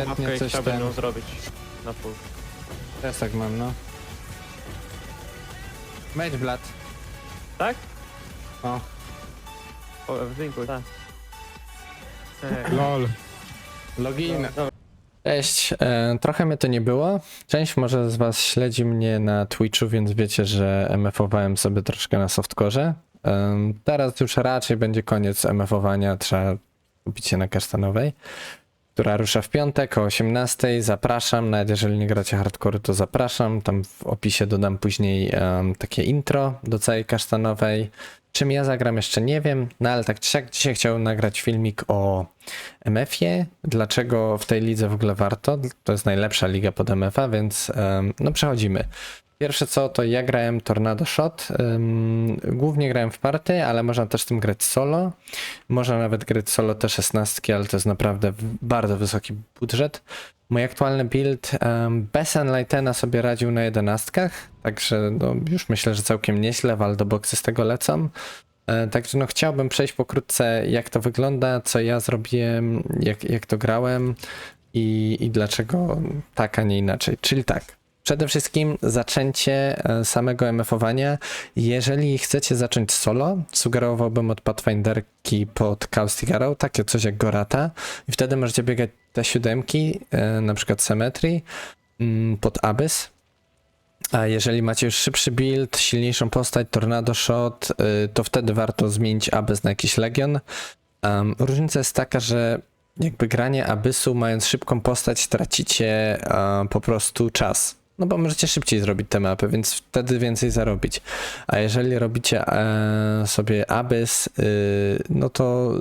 I coś chciałbym ten- ją zrobić na full. Teraz tak mam, no. Mage Blood. Tak? O, O, linku, tak. Ej, lol. Login. dobra. Cześć, e, trochę mnie to nie było. Część może z was śledzi mnie na Twitchu, więc wiecie, że MF-owałem sobie troszkę na softcore. Em, teraz już raczej będzie koniec MF-owania, trzeba kupić się na kasztanowej, która rusza w piątek o 18. Zapraszam, nawet jeżeli nie gracie hardcore, to zapraszam. Tam w opisie dodam później em, takie intro do całej kasztanowej. Czym ja zagram jeszcze nie wiem, no ale tak czy dzisiaj chciałem nagrać filmik o MF-ie. Dlaczego w tej lidze w ogóle warto? To jest najlepsza liga pod MF-a, więc em, no przechodzimy. Pierwsze co, to ja grałem Tornado Shot. głównie grałem w party, ale można też tym grać solo. Można nawet grać solo te 16, ale to jest naprawdę bardzo wysoki budżet. Mój aktualny build bez Enlightena sobie radził na jedenastkach, także no, już myślę, że całkiem nieźle, Waldoboxy z tego lecą. E, Także no chciałbym przejść pokrótce jak to wygląda, co ja zrobiłem, jak, jak to grałem i, i dlaczego tak, a nie inaczej. Czyli tak, przede wszystkim zaczęcie e, samego MF-owania. Jeżeli chcecie zacząć solo, sugerowałbym od Pathfinderki pod Caustic Arrow, takie coś jak Gorata i wtedy możecie biegać te siódemki, e, na przykład Symmetry, mm, pod Abyss. A jeżeli macie już szybszy build, silniejszą postać, Tornado Shot, y, to wtedy warto zmienić Abyss na jakiś Legion. Różnica jest taka, że jakby granie Abyssu mając szybką postać tracicie e, po prostu czas. No bo możecie szybciej zrobić te mapy, więc wtedy więcej zarobić. A jeżeli robicie e, sobie Abyss, y, no to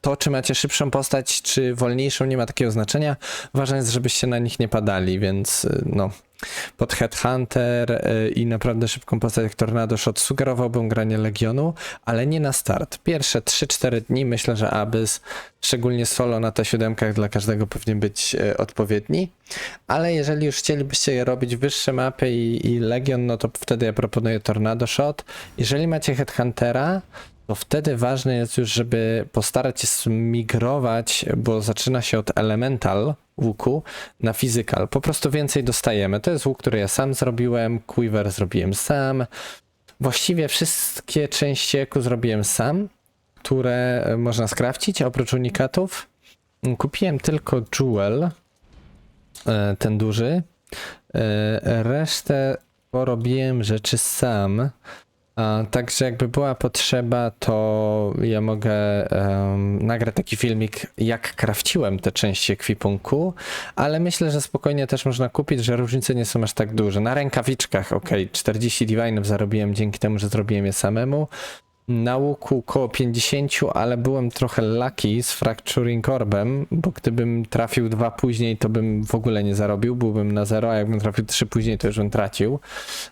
to, czy macie szybszą postać, czy wolniejszą, nie ma takiego znaczenia. Ważne jest, żebyście na nich nie padali, więc y, no. Pod Headhunter y, i naprawdę szybką postać jak Tornado Shot sugerowałbym granie Legionu, ale nie na start. Pierwsze 3-4 dni myślę, że Abyss, szczególnie solo na T7 dla każdego powinien być y, odpowiedni, ale jeżeli już chcielibyście robić wyższe mapy i, i Legion, no to wtedy ja proponuję Tornado Shot. Jeżeli macie Headhuntera, to wtedy ważne jest już, żeby postarać się zmigrować, bo zaczyna się od elemental łuku na physical. Po prostu więcej dostajemy. To jest łuk, który ja sam zrobiłem, quiver zrobiłem sam. Właściwie wszystkie części eku zrobiłem sam, które e, można skrawcić, oprócz unikatów. Kupiłem tylko jewel, e, ten duży. E, Resztę porobiłem rzeczy sam. A, także jakby była potrzeba, to ja mogę em, nagrać taki filmik, jak krawciłem te części ekwipunku, ale myślę, że spokojnie też można kupić, że różnice nie są aż tak duże. Na rękawiczkach, ok, 40 divine'ów zarobiłem dzięki temu, że zrobiłem je samemu. Na łuku około 50, ale byłem trochę lucky z Fracturing Orbem, bo gdybym trafił dwa później, to bym w ogóle nie zarobił, byłbym na zero, a jakbym trafił trzy później, to już bym tracił.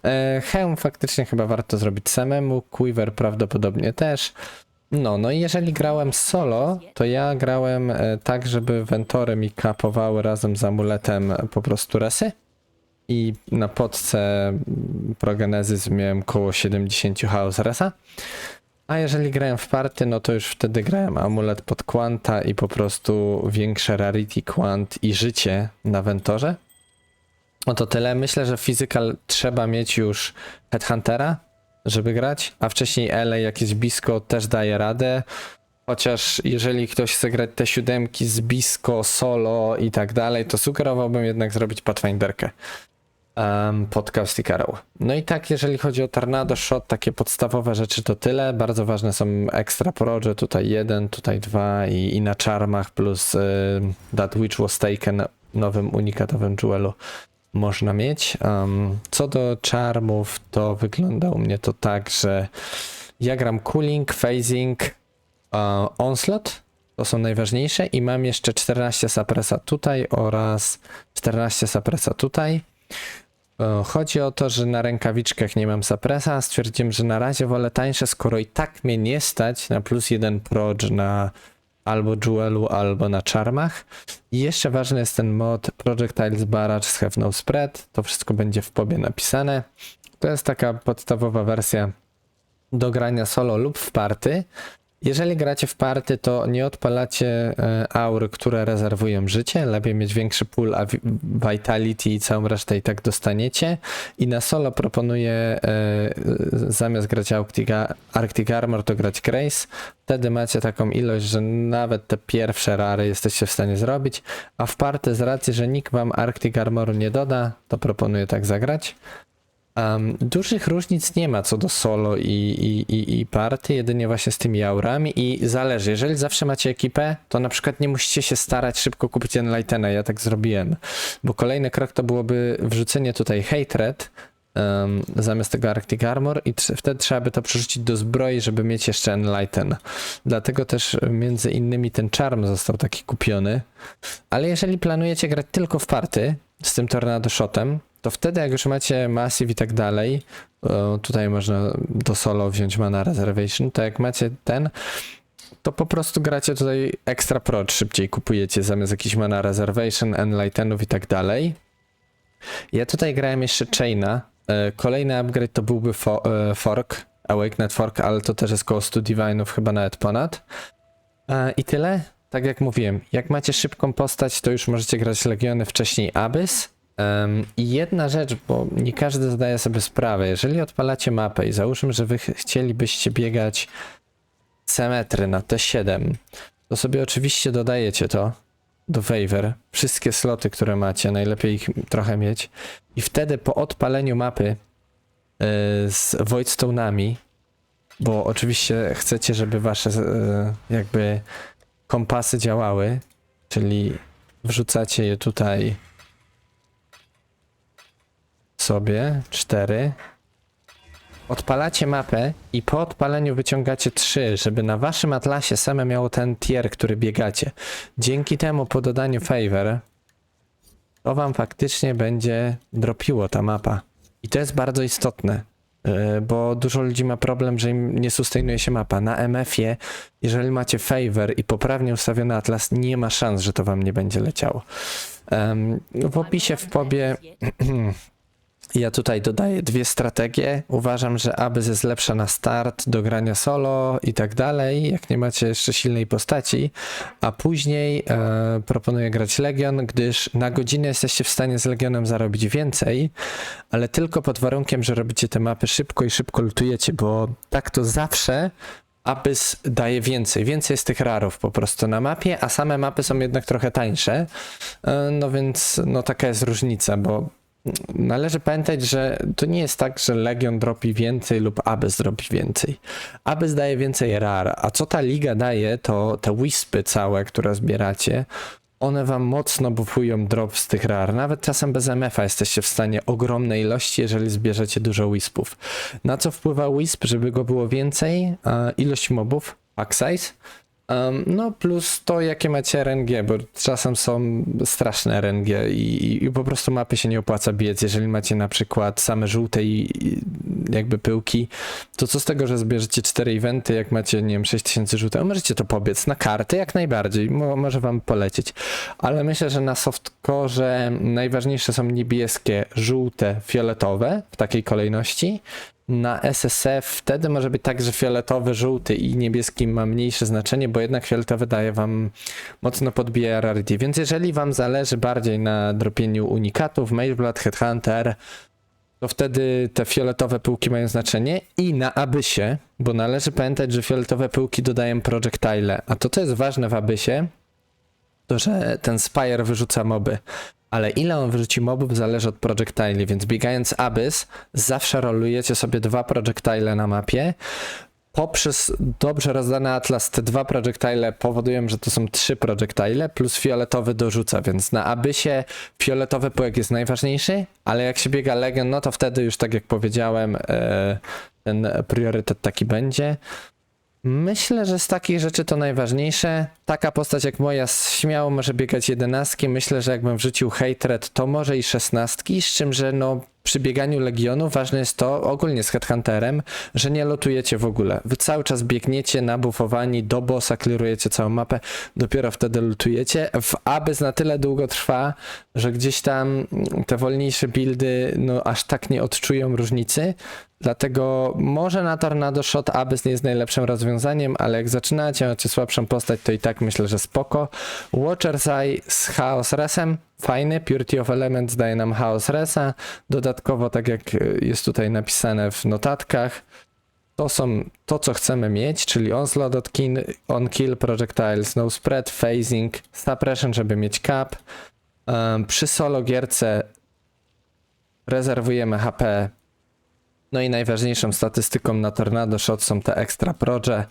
E, Hełm faktycznie chyba warto zrobić samemu, Quiver prawdopodobnie też. No, no i jeżeli grałem solo, to ja grałem e, tak, żeby wentory mi kapowały razem z amuletem po prostu resy. I na podce Progenesis miałem koło 70 chaos resa. A jeżeli grałem w party, no to już wtedy grałem amulet pod Quanta i po prostu większe rarity Quant i życie na wentorze. No to tyle. Myślę, że physical trzeba mieć już Headhuntera, żeby grać, a wcześniej LA jak jest blisko też daje radę. Chociaż jeżeli ktoś chce grać te siódemki z blisko, solo i tak dalej, to sugerowałbym jednak zrobić Pathfinderkę um, pod Caustic Arrow. No i tak, jeżeli chodzi o Tornado Shot, takie podstawowe rzeczy to tyle. Bardzo ważne są extra proge, tutaj jeden, tutaj dwa i, i na czarmach plus y, That Witch Was Taken nowym unikatowym jewelu można mieć. Um, co do czarmów, to wygląda u mnie to tak, że ja gram cooling, phasing, uh, onslaught, to są najważniejsze i mam jeszcze 14 sapresa tutaj oraz 14 sapresa tutaj. Chodzi o to, że na rękawiczkach nie mam sapresa. Stwierdziłem, że na razie wolę tańsze, skoro i tak mnie nie stać na plus jeden proj na albo jewelu, albo na czarmach. I jeszcze ważny jest ten mod Projectiles Barrage z Have No Spread. To wszystko będzie w pobie napisane. To jest taka podstawowa wersja do grania solo lub w party. Jeżeli gracie w party, to nie odpalacie e, aury, które rezerwują życie. Lepiej mieć większy pool, a vitality i całą resztę i tak dostaniecie. I na solo proponuję e, zamiast grać Arctic Armor, to grać Grace. Wtedy macie taką ilość, że nawet te pierwsze rary jesteście w stanie zrobić. A w party z racji, że nikt wam Arctic Armoru nie doda, to proponuję tak zagrać. Um, dużych różnic nie ma co do solo i, i, i, i party, jedynie właśnie z tymi aurami i zależy, jeżeli zawsze macie ekipę, to na przykład nie musicie się starać szybko kupić Enlightena, ja tak zrobiłem, bo kolejny krok to byłoby wrzucenie tutaj Hatred um, zamiast tego Arctic Armor i wtedy trzeba by to przerzucić do zbroi, żeby mieć jeszcze Enlighten. Dlatego też między innymi ten Charm został taki kupiony, ale jeżeli planujecie grać tylko w party z tym Tornado Shotem, to wtedy jak już macie Massive i tak dalej, tutaj można do solo wziąć Mana Reservation, to jak macie ten, to po prostu gracie tutaj extra prod, szybciej kupujecie zamiast jakiś Mana Reservation, Enlightenów i tak dalej. Ja tutaj grałem jeszcze Chaina, e, kolejny upgrade to byłby fo- e, Fork, Awakened Fork, ale to też jest koło 100 Divine'ów, chyba nawet ponad. E, I tyle. Tak jak mówiłem, jak macie szybką postać, to już możecie grać Legiony wcześniej Abyss. I jedna rzecz, bo nie każdy zdaje sobie sprawę, jeżeli odpalacie mapę i załóżmy, że wy ch- chcielibyście biegać cemetry na T7, to sobie oczywiście dodajecie to do waiver, wszystkie sloty, które macie, najlepiej ich trochę mieć. I wtedy po odpaleniu mapy yy, z Voidstone'ami, bo oczywiście chcecie, żeby wasze yy, jakby kompasy działały, czyli wrzucacie je tutaj sobie, cztery. Odpalacie mapę i po odpaleniu wyciągacie trzy, żeby na waszym atlasie same miało ten tier, który biegacie. Dzięki temu po dodaniu favor to wam faktycznie będzie dropiło ta mapa. I to jest bardzo istotne, yy, bo dużo ludzi ma problem, że im nie sustainuje się mapa. Na MF-ie, jeżeli macie favor i poprawnie ustawiony atlas, nie ma szans, że to wam nie będzie leciało. W opisie w pobie ja tutaj dodaję dwie strategie. Uważam, że Abyss jest lepsza na start do grania solo i tak dalej, jak nie macie jeszcze silnej postaci, a później e, proponuję grać Legion, gdyż na godzinę jesteście w stanie z Legionem zarobić więcej, ale tylko pod warunkiem, że robicie te mapy szybko i szybko lutujecie, bo tak to zawsze Abyss daje więcej. Więcej jest tych rarów po prostu na mapie, a same mapy są jednak trochę tańsze. E, No więc no taka jest różnica, bo należy pamiętać, że to nie jest tak, że Legion dropi więcej lub Abyss dropi więcej. Abyss daje więcej rar, a co ta liga daje, to te wispy całe, które zbieracie, one wam mocno buffują drop z tych rar. Nawet czasem bez MF-a jesteście w stanie ogromnej ilości, jeżeli zbierzecie dużo wispów. Na co wpływa wisp, żeby go było więcej? Ilość mobów, pack size. No plus to, jakie macie RNG, bo czasem są straszne RNG i, i po prostu mapy się nie opłaca biec. Jeżeli macie na przykład same żółte i, i jakby pyłki, to co z tego, że zbierzecie cztery eventy, jak macie, nie wiem, 6000 żółte, możecie to pobiec na karty jak najbardziej, Mo, może wam polecieć. Ale myślę, że na softcore najważniejsze są niebieskie, żółte, fioletowe w takiej kolejności. Na SSF wtedy może być tak, że fioletowy, żółty i niebieski ma mniejsze znaczenie, bo jednak fioletowy daje wam mocno podbija rarity. Więc jeżeli wam zależy bardziej na dropieniu unikatów, Mageblood, Headhunter, to wtedy te fioletowe pyłki mają znaczenie i na Abysie, bo należy pamiętać, że fioletowe pyłki dodają projectile, a to co jest ważne w Abysie, to że ten Spire wyrzuca moby. Ale ile on wyrzuci mobów zależy od projectile, więc biegając Abyss zawsze rolujecie sobie dwa projectile na mapie. Poprzez dobrze rozdany atlas te dwa projectile powodują, że to są trzy projectile plus fioletowy dorzuca, więc na Abyssie fioletowy pyłek jest najważniejszy, ale jak się biega Legion, no to wtedy już tak jak powiedziałem, e, ten priorytet taki będzie. Myślę, że z takich rzeczy to najważniejsze. Taka postać jak moja śmiało może biegać jedenastki. Myślę, że jakbym wrzucił hatred, to może i szesnastki, z czym, że no przy bieganiu Legionu ważne jest to, ogólnie z Headhunterem, że nie lotujecie w ogóle. Wy cały czas biegniecie nabufowani do bossa, klirujecie całą mapę, dopiero wtedy lutujecie. W Abyss na tyle długo trwa, że gdzieś tam te wolniejsze buildy no aż tak nie odczują różnicy. Dlatego może na Tornado Shot Abyss nie jest najlepszym rozwiązaniem, ale jak zaczynacie, macie słabszą postać, to i tak myślę, że spoko. Watcher's Eye z Chaos Resem, fajny. Purity of Elements daje nam Chaos Resa. Dodatkowo, tak jak y, jest tutaj napisane w notatkach, to są to, co chcemy mieć, czyli Onslaught on kill, on kill Projectiles, No Spread, Phasing, Suppression, żeby mieć cap. Um, przy solo gierce rezerwujemy HP. No i najważniejszą statystyką na Tornado Shot są te extra proże.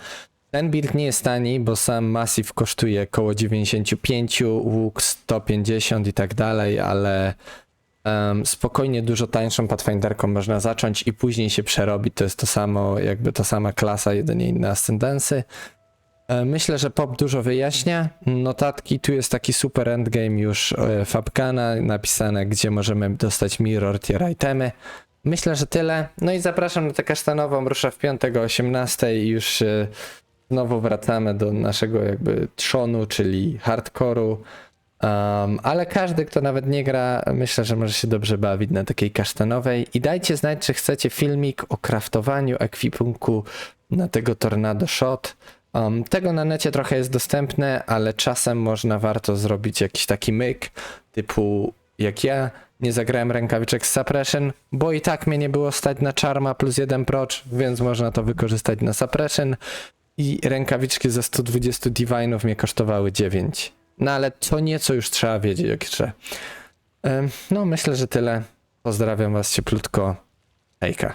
Ten build nie jest tani, bo sam Massive kosztuje około 95, łuk 150 i tak dalej, ale em, spokojnie dużo tańszą Pathfinderką można zacząć i później się przerobić. To jest to samo, jakby ta sama klasa, jedynie inne ascendensy. E, Myślę, że pop dużo wyjaśnia. Notatki, tu jest taki super endgame już e, Fabkana napisane, gdzie możemy dostać mirror tier itemy. Myślę, że tyle. No i zapraszam na tę kasztanową, rusza w piątek o 18 i już znowu wracamy do naszego jakby trzonu, czyli hardkoru. Um, ale każdy, kto nawet nie gra, myślę, że może się dobrze bawić na takiej kasztanowej. I dajcie znać, czy chcecie filmik o kraftowaniu ekwipunku na tego Tornado Shot. Um, tego na necie trochę jest dostępne, ale czasem można warto zrobić jakiś taki myk, typu jak ja nie zagrałem rękawiczek z Suppression, bo i tak mnie nie było stać na Charma plus jeden procz, więc można to wykorzystać na Suppression. I rękawiczki ze 120 Divine'ów mnie kosztowały 9. No ale co nieco już trzeba wiedzieć. Em, No myślę, że tyle. Pozdrawiam was cieplutko. Hejka.